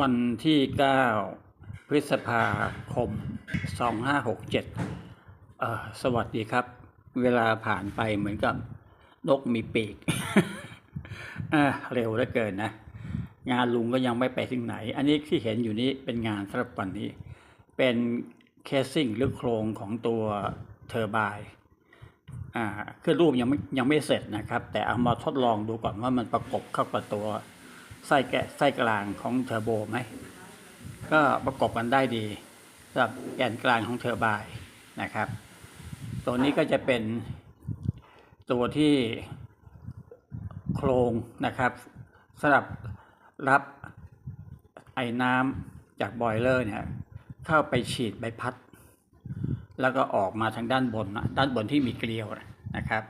วันที่ 9 พฤษภาคม 2567เอ่อสวัสดีครับ เวลาผ่านไปเหมือนกับนกมีปีกเร็วเหลือเกินนะ งานลุงก็ยังไม่ไปถึงไหน อันนี้ที่เห็นอยู่นี้เป็นงานสำหรับวันนี้ เป็นเคสซิ่งหรือโครงของตัวเทอร์ไบน์อ่าคือรูปยังไม่ยังไม่เสร็จนะครับ แต่เอามาทดลองดูก่อนว่ามันประกบเข้ากับตัว ไส้แกะไส้กลางของเทอร์โบไหมก็ประกบกันได้ดีสำหรับแกนกลางของเทอร์ไบน์นะครับ ตัวนี้ก็จะเป็นตัวที่โครงนะครับสำหรับรับไอ้น้ำจากบอยเลอร์เนี่ยเข้าไปฉีดใบพัด แล้วก็ออกมาทางด้านบนนะด้านบนที่มีเกลียวนะครับ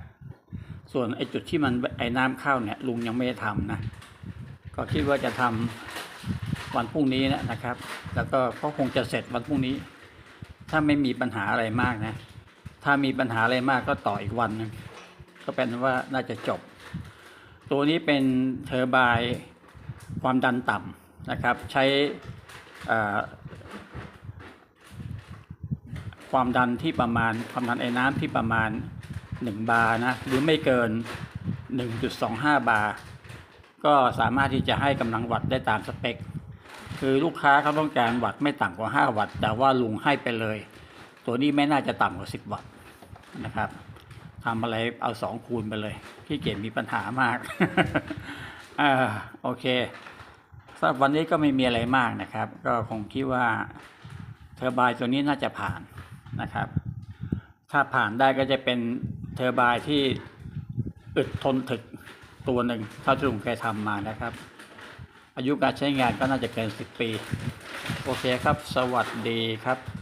ส่วนไอ้จุดที่มันไอ้น้ำเข้าเนี่ยลุงยังไม่ได้ทำนะ ก็คิดว่าจะทำวันพรุ่งนี้นะนะครับ แล้วก็ก็คงจะเสร็จวันพรุ่งนี้ ถ้าไม่มีปัญหาอะไรมากนะ ถ้ามีปัญหาอะไรมากก็ต่ออีกวันนึงก็เป็นว่าน่าจะจบ ตัวนี้เป็นเทอร์บน์ความดันต่ำนะครับ ใช้ความดันที่ประมาณความดันไอ้น้ำที่ประมาณ 1 บาร์นะหรือไม่เกิน 1.25 บาร์ ก็สามารถที่จะให้กำลังวัตต์ได้ตามสเปค คือลูกค้าเขาต้องการวัตต์ไม่ต่ำกว่า 5 วัตต์แต่ว่าลุงให้ไปเลย ตัวนี้ไม่น่าจะต่ำกว่า 10 วัตต์นะครับทำอะไรเอา 2 คูณไปเลยที่เกียจมีปัญหามากอ่าโอเคสำหรับวันนี้ก็ไม่มีอะไรมากนะครับ ก็คงคิดว่าเทอร์บน์ตัวนี้น่าจะผ่านนะครับ ถ้าผ่านได้ก็จะเป็นเทอร์บน์ที่อึดทนถึก ตัวหนึ่งเท่าที่ลุงเคยทำมานะครับ อายุการใช้งานก็น่าจะเกิน10ปี โอเคครับ สวัสดีครับ